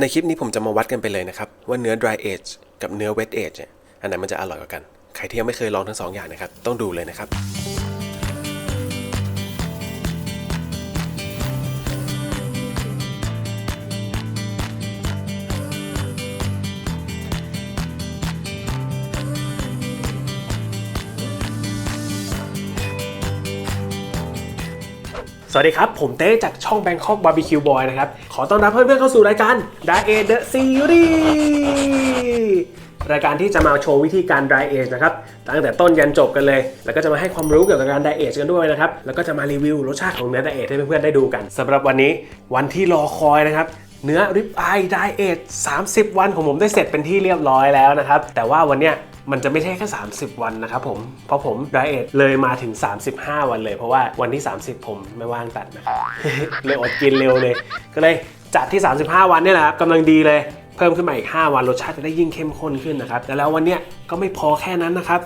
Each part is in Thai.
ในคลิปนี้ผมจะมาวัดกันไปเลยนะครับ ว่าเนื้อ dry age กับเนื้อ wet age เนี่ยอันไหนมันจะอร่อยกว่ากัน ใครที่ยังไม่เคยลองทั้งสองอย่างนะครับ ต้องดูเลยนะครับ สวัสดีครับ ผมเต้จากช่อง Bangkok Barbecue Boy นะครับ ขอต้อนรับเพื่อนๆเข้าสู่รายการ Dry Age The Series รายการที่จะมาโชว์วิธีการ Dry Age นะครับ ตั้งแต่ต้นยันจบกันเลย แล้วก็จะมาให้ความรู้เกี่ยวกับการ Dry Age กันด้วยนะครับ แล้วก็จะมารีวิวรสชาติของเนื้อ Dry Age ให้เพื่อนๆได้ดูกันสำหรับวันนี้วันที่รอคอยนะครับเนื้อริบอาย Dry Age 30 วันของผมได้เสร็จเป็นที่เรียบร้อยแล้วนะครับ แต่ว่าวันเนี้ย มันจะไม่ใช่แค่ 30 วันนะครับผม เพราะผมไดเอทเลยมาถึง 35 วันเลย เพราะว่าวันที่ 30 ผมไม่ว่างตัดนะเลยอดกินเร็วเลย ก็เลยจัดที่ 35 วันเนี่ยแหละครับกำลังดีเลยเพิ่มขึ้นมาอีก 5 วันรสชาติจะได้ยิ่งเข้มข้นขึ้นนะครับแต่แล้ววันเนี้ยก็ไม่พอแค่นั้นนะครับ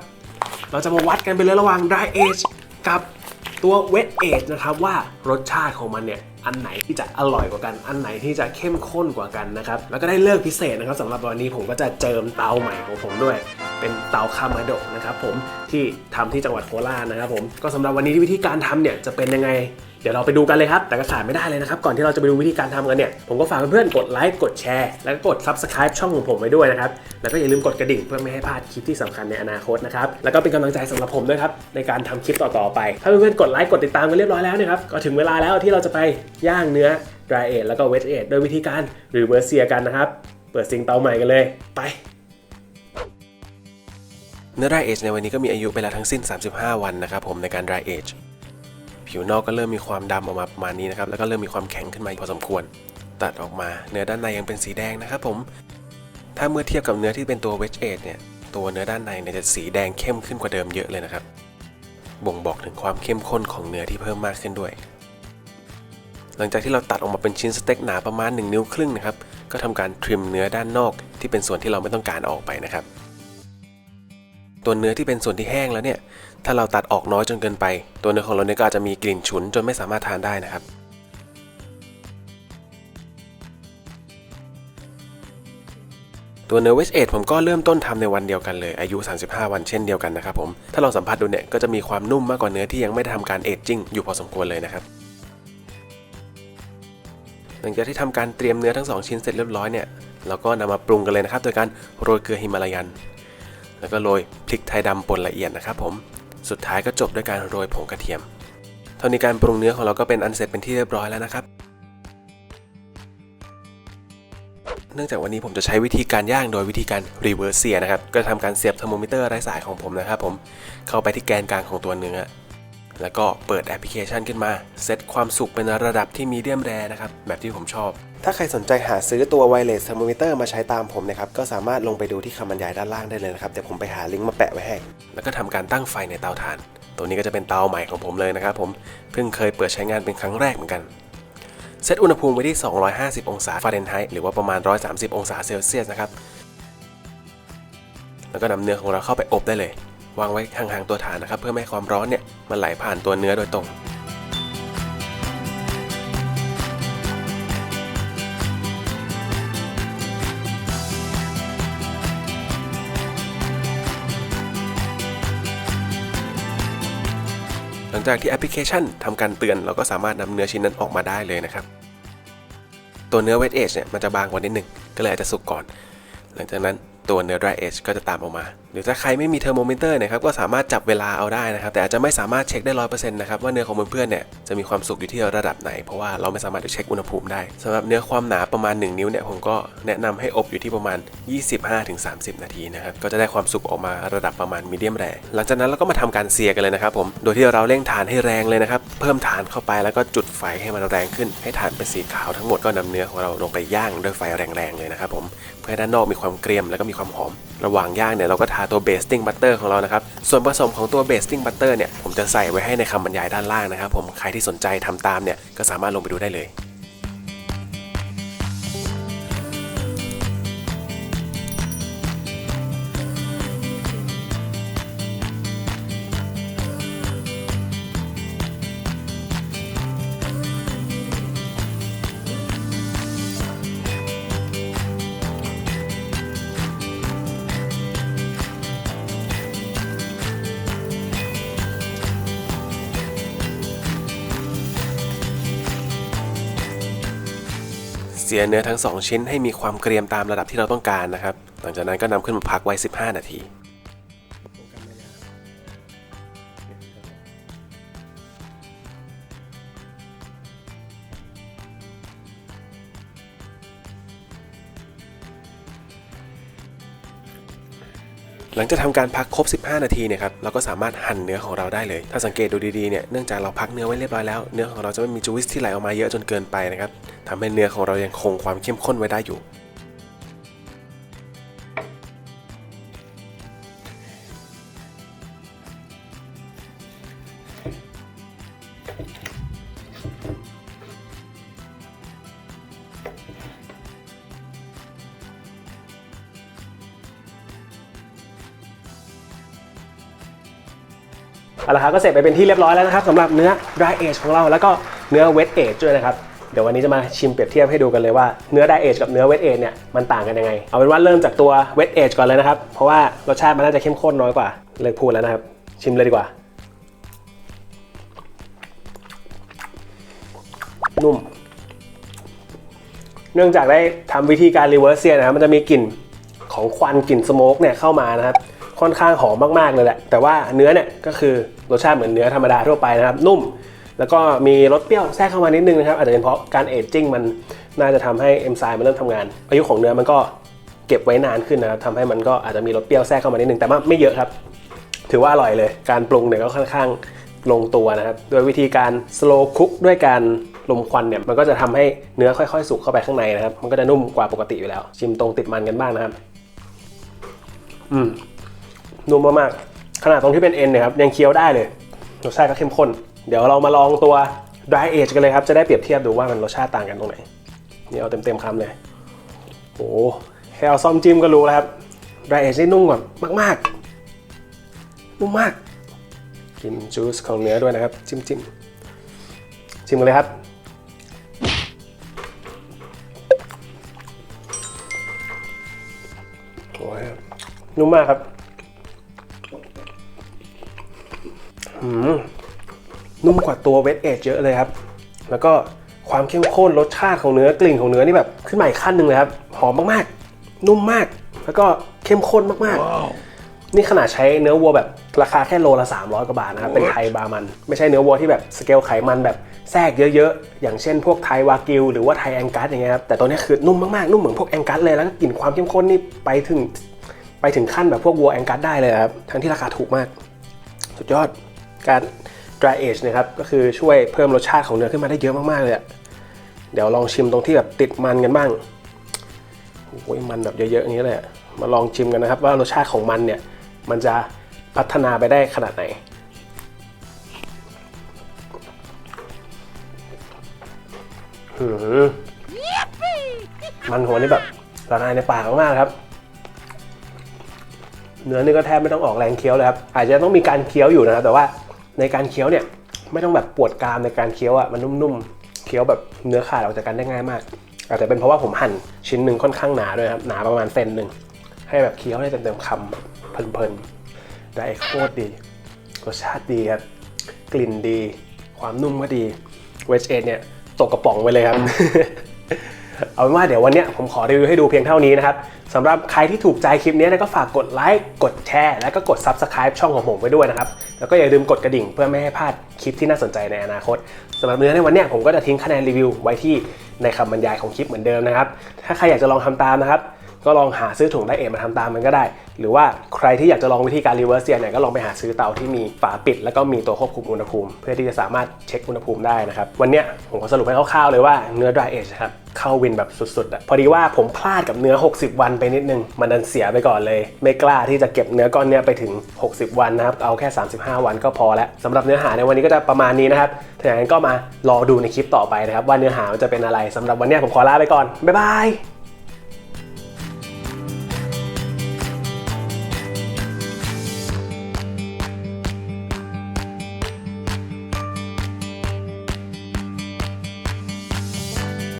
เราจะมาวัดกันไปเลยระหว่าง dry age กับตัว wet age นะครับว่ารสชาติของมันเนี่ย อันไหนที่จะอร่อยกว่ากัน อันไหนที่จะเข้มข้นกว่ากันนะครับ แล้วก็ได้เลิกพิเศษนะครับสำหรับวันนี้ผมก็จะเจิมเตาใหม่ของผมด้วย เป็นเตาคามาโดะนะครับผมที่ทำที่จังหวัดโคราชนะครับผมก็สำหรับวันนี้วิธีการทำเนี่ยจะเป็นยังไง เดี๋ยวเราไปดูกันเลยครับ แต่ก็ขาดไม่ได้เลยนะครับ ก่อนที่เราจะไปดูวิธีการทำกันเนี่ย ผมก็ฝากเพื่อนๆ กดไลค์ กดแชร์ แล้วก็กด Subscribe ช่องของผมไว้ด้วยนะครับ แล้วก็อย่าลืมกดกระดิ่งเพื่อไม่ให้พลาดคลิปที่สำคัญในอนาคตนะครับ แล้วก็เป็นกำลังใจสำหรับผมด้วยครับในการทำคลิปต่อๆไป ถ้าเพื่อนๆ กดไลค์ กดติดตามกันเรียบร้อยแล้วเนะครับ ก็ถึงเวลาแล้วที่เราจะไปย่างเนื้อ dry age แล้วก็ wet age โดยวิธีการ reverse sear กันนะครับ เปิดซิงเตาใหม่กันเลย ไปเนื้อ dry age ในวันนี้ก็มีอายุไปแล้วทั้งสิ้น 35 วันนะครับผมในการ dry age ผิวนอกก็เริ่มมีความดำออกมาประมาณนี้นะครับแล้วก็เริ่มมีความแข็งขึ้นมาพอสมควร ตัดออกมาเนื้อด้านในยังเป็นสีแดงนะครับผม ถ้าเมื่อเทียบกับเนื้อที่เป็นตัว wet age เนี่ยตัวเนื้อด้านในเนี่ยจะสีแดงเข้มขึ้นกว่าเดิมเยอะเลยนะครับ บ่งบอกถึงความเข้มข้นของเนื้อที่เพิ่มมากขึ้นด้วย หลังจากที่เราตัดออกมาเป็นชิ้นสเต็กหนาประมาณ 1 นิ้วครึ่งนะครับก็ทำการทริมเนื้อด้านนอกที่เป็นส่วนที่เราไม่ต้องการออกไปนะครับ ตัวเนื้อที่เป็นส่วนที่แห้งแล้วเนี่ย ถ้าเราตัดออกน้อยจนเกินไป ตัวเนื้อของเราเนี่ยก็อาจจะมีกลิ่นฉุนจนไม่สามารถทานได้นะครับตัวเนื้อเวชเอทผมก็เริ่มต้นทำในวันเดียวกันเลย อายุ 35 วันเช่นเดียวกันนะครับผม ถ้าลองสัมผัสดูเนี่ย ก็จะมีความนุ่มมากกว่าเนื้อที่ยังไม่ได้ทำการเอจจิ้งอยู่พอสมควรเลยนะครับ หลังจากที่ทำการเตรียมเนื้อทั้งสองชิ้นเสร็จเรียบร้อยเนี่ยเราก็นำมาปรุงกันเลยนะครับ โดยการโรยเกลือฮิมาลายัน แล้วก็โรยพริกไทยดำป่นละเอียดนะครับผมสุดท้ายก็จบด้วยการโรยผงกระเทียมเท่านี้การปรุงเนื้อของเราก็เป็นอันเสร็จเป็นที่เรียบร้อยแล้วนะครับ เนื่องจากวันนี้ผมจะใช้วิธีการย่างโดยวิธีการรีเวิร์สเซียนะครับ ก็ทำการเสียบเทอร์โมมิเตอร์ไร้สายของผมนะครับผมเข้าไปที่แกนกลางของตัวเนื้อ แล้วก็เปิดแอปพลิเคชันขึ้นมา เซตความสุกเป็นระดับที่มีเดียมแรนะครับ แบบที่ผมชอบ ถ้าใครสนใจหาซื้อตัว wireless thermometer มาใช้ตามผมนะครับ ก็สามารถลงไปดูที่คำบรรยายด้านล่างได้เลยนะครับ เดี๋ยวผมไปหาลิงก์มาแปะไว้ให้ แล้วก็ทำการตั้งไฟในเตาถ่าน ตัวนี้ก็จะเป็นเตาใหม่ของผมเลยนะครับผม เพิ่งเคยเปิดใช้งานเป็นครั้งแรกเหมือนกัน เซตอุณหภูมิไว้ที่ 250 องศาฟาเรนไฮต์ หรือว่าประมาณ 130 องศาเซลเซียสนะครับ แล้วก็นำเนื้อของเราเข้าไปอบได้เลย วางไว้ห่างๆตัวฐานนะครับ เพื่อไม่ให้ความร้อนเนี่ยมันไหลผ่านตัวเนื้อโดยตรงหลังจากที่แอปพลิเคชันทำการเตือนเราก็สามารถนำเนื้อชิ้นนั้นออกมาได้เลยนะครับ ตัวเนื้อ wet age เนี่ยมันจะบางกว่านิดหนึ่งก็เลยอาจจะสุกก่อน หลังจากนั้นตัวเนื้อ dry age ก็จะตามออกมา รือถ้าใครไม่มีเทอร์โมมิเตอร์นะครับก็สามารถจับเวลาเอาได้นะครับ แต่อาจจะไม่สามารถเช็คได้ร้อยเปอร์เซ็นต์นะครับว่าเนื้อของเพื่อนๆเนี่ยจะมีความสุกอยู่ที่ระดับไหน เพราะว่าเราไม่สามารถจะเช็คอุณหภูมิได้สำหรับเนื้อความหนาประมาณ 1 นิ้วเนี่ยผมก็แนะนำให้อบอยู่ที่ประมาณ 25-30 นาทีนะครับก็จะได้ความสุกออกมาระดับประมาณมีเดียมแรหลังจากนั้นเราก็มาทำการเซียกันเลยนะครับผมโดยที่เราเร่งฐานให้แรงเลยนะครับเพิ่มฐานเข้าไปแล้วก็จุดไฟให้มันแรงขึ้น ให้ฐานเป็นสีขาวทั้งหมดก็นำเนื้อของเราลงไปย่างด้วยไฟแรงๆเลยนะครับผมเพื่อด้านนอกมีความเกรียมแล้วก็มีความหอม ระหว่างย่างเนี่ยเราก็ทาตัวเบสติ้งบัตเตอร์ของเรานะครับ ส่วนผสมของตัวเบสติ้งบัตเตอร์เนี่ย ผมจะใส่ไว้ให้ในคำบรรยายด้านล่างนะครับ ผม ใครที่สนใจทำตามเนี่ย ก็สามารถลงไปดูได้เลย เสียเนื้อทั้ง 2 ชิ้นให้มีความเกรียมตามระดับที่เราต้องการนะครับ หลังจากนั้นก็นำขึ้นมาพักไว้ 15 นาที หลังจากทำการพักครบ 15 นาทีเนี่ยครับเราก็สามารถหั่นเนื้อของเราได้เลย ถ้าสังเกตดูดีๆเนี่ยเนื่องจากเราพักเนื้อไว้เรียบร้อยแล้ว เนื้อของเราจะไม่มีจูวิสที่ไหลออกมาเยอะจนเกินไปนะครับ ทำให้เนื้อของเรายังคงความเข้มข้นไว้ได้อยู่ เอาละครับก็เสร็จไปเป็นที่เรียบร้อยแล้วนะครับสำหรับเนื้อ dry age ของเราแล้วก็เนื้อ wet age ด้วยนะครับ เดี๋ยววันนี้จะมาชิมเปรียบเทียบให้ดูกันเลยว่าเนื้อ dry age กับเนื้อ wet age เนี่ยมันต่างกันยังไง เอาเป็นว่าเริ่มจากตัว wet age ก่อนเลยนะครับ เพราะว่ารสชาติมันน่าจะเข้มข้นน้อยกว่า เลิกพูดแล้วนะครับ ชิมเลยดีกว่า นุ่ม เนื่องจากได้ทำวิธีการรีเวิร์สเซียนะครับมันจะมีกลิ่นของควันกลิ่นสโมกเนี่ยเข้ามานะครับค่อนข้างหอมมากๆเลยแหละแต่ว่าเนื้อเนี่ยก็คือรสชาติเหมือนเนื้อธรรมดาทั่วไปนะครับ นุ่ม แล้วก็มีรสเปรี้ยวแทรกเข้ามานิดนึงนะครับอาจจะเป็นเพราะการเอจจิ้งมันน่าจะทำให้เอนไซม์มันเริ่มทำงาน อายุของเนื้อมันก็เก็บไว้นานขึ้นนะครับทำให้มันก็อาจจะมีรสเปรี้ยวแทรกเข้ามานิดนึงแต่ว่าไม่เยอะครับ ถือว่าอร่อยเลย การปรุงเนี่ยก็ค่อนข้างลงตัวนะครับโดยวิธีการ slow cook ด้วยการลมควันเนี่ยมันก็จะทำให้เนื้อค่อยๆ สุกเข้าไปข้างในนะครับ มันก็จะนุ่มกว่าปกติอยู่แล้ว ชิมตรงติดมันกันบ้างนะครับ อืมนุ่มมากๆขนาดตรงที่เป็นเอ็นเนี่ยครับยังเคี้ยวได้เลยรสชาติก็เข้มข้น เดี๋ยวเรามาลองตัว dry age กันเลยครับ จะได้เปรียบเทียบดูว่ามันรสชาติต่างกันตรงไหน นี่เอาเต็มๆคำเลยโอ้แค่เอาซ่อมจิ้มก็รู้แล้วครับ dry age นี่นุ่มกว่ามากๆ นุ่มมาก กินจูสของเนื้อด้วยนะครับ จิ้มจิ้มชิมกันเลยครับ โอ้ยนุ่มมากครับหืม มกว่าตัวเวทเอจเยอะเลยครับ แล้วก็ความเข้มข้นรสชาติของเนื้อกลิ่นของเนื้อนี่แบบขึ้นมาอีกขั้นหนึ่งเลยครับ หอมมากๆ นุ่มมาก แล้วก็เข้มข้นมากๆ นี่ขนาดใช้เนื้อวัวแบบราคาแค่โลละ 300 กว่าบาทนะครับ เป็นไทยบามัน ไม่ใช่เนื้อวัวที่แบบสเกลไขมันแบบแทรกเยอะๆ อย่างเช่นพวกไทยวากิวหรือว่าไทยแองกัสอย่างเงี้ยครับ แต่ตัวเนี้ยคือนุ่มมากๆ นุ่มเหมือนพวกแองกัสเลย แล้วก็กลิ่นความเข้มข้นนี่ไปถึงไปถึงขั้นแบบพวกวัวแองกัสได้เลยครับ ทั้งที่ราคาถูกมาก สุดยอด การ dry age นะครับก็คือช่วยเพิ่มรสชาติของเนื้อขึ้นมาได้เยอะมากๆเลยอะเดี๋ยวลองชิมตรงที่แบบติดมันกันบ้างโอ้ยมันแบบเยอะๆอย่างนี้เลยมาลองชิมกันนะครับว่ารสชาติของมันเนี่ยมันจะพัฒนาไปได้ขนาดไหนหือมันหัวนี่แบบละลายในปากมากครับ เนื้อนี่ก็แทบไม่ต้องออกแรงเคี้ยวเลยครับ อาจจะต้องมีการเคี้ยวอยู่นะครับแต่ว่า ในการเคี้ยวเนี่ยไม่ต้องแบบปวดกรามในการเคี้ยวอะมันนุ่มๆเคี้ยวแบบเนื้อขาดออกจากกันได้ง่ายมาก อาจจะเป็นเพราะว่าผมหั่นชิ้นหนึ่งค่อนข้างหนาด้วยครับหนาประมาณเซนหนึ่งให้แบบเคี้ยวได้เต็มๆคำเพลินๆได้โคตรดีรสชาติดีครับกลิ่นดี ความนุ่มก็ดีเวจเอเนี่ยตกกระป๋องไปเลยครับ เอาเป็นว่าเดี๋ยววันนี้ผมขอรีวิวให้ดูเพียงเท่านี้นะครับสำหรับใครที่ถูกใจคลิปนี้ก็ฝากกดไลค์กดแชร์และก็กด Subscribe ช่องของผมไว้ด้วยนะครับ แล้วก็อย่าลืมกดกระดิ่งเพื่อไม่ให้พลาดคลิปที่น่าสนใจในอนาคตสำหรับเนื้อในวันนี้ผมก็จะทิ้งคะแนนรีวิวไว้ที่ในคำบรรยายของคลิปเหมือนเดิมนะครับถ้าใครอยากจะลองทำตามนะครับ ก็ลองหาซื้อถุงไดเอทมาทำตามมันก็ได้ หรือว่าใครที่อยากจะลองวิธีการรีเวิร์สเซียเนี่ยก็ลองไปหาซื้อเตาที่มีฝาปิด แล้วก็มีตัวควบคุมอุณหภูมิ เพื่อที่จะสามารถเช็คอุณหภูมิได้นะครับวันเนี้ยผมก็สรุปให้คร่าวๆเลยว่าเนื้อ dry age ครับเข้าวินแบบสุดๆอะพอดีว่าผมพลาดกับเนื้อ 60 วันไปนิดนึง มันดันเสียไปก่อนเลย ไม่กล้าที่จะเก็บเนื้อก้อนเนี้ยไปถึง 60 วันนะครับ เอาแค่ 35 วันก็พอแล้วสำหรับเนื้อหาในวันนี้ก็จะประมาณนี้นะครับถ้าอย่างนั้นก็มารอดูในคลิปต่อไปนะครับ ว่าเนื้อหามันจะเป็นอะไรสำหรับวันนี้ผมขอลาไปก่อน บ๊ายบาย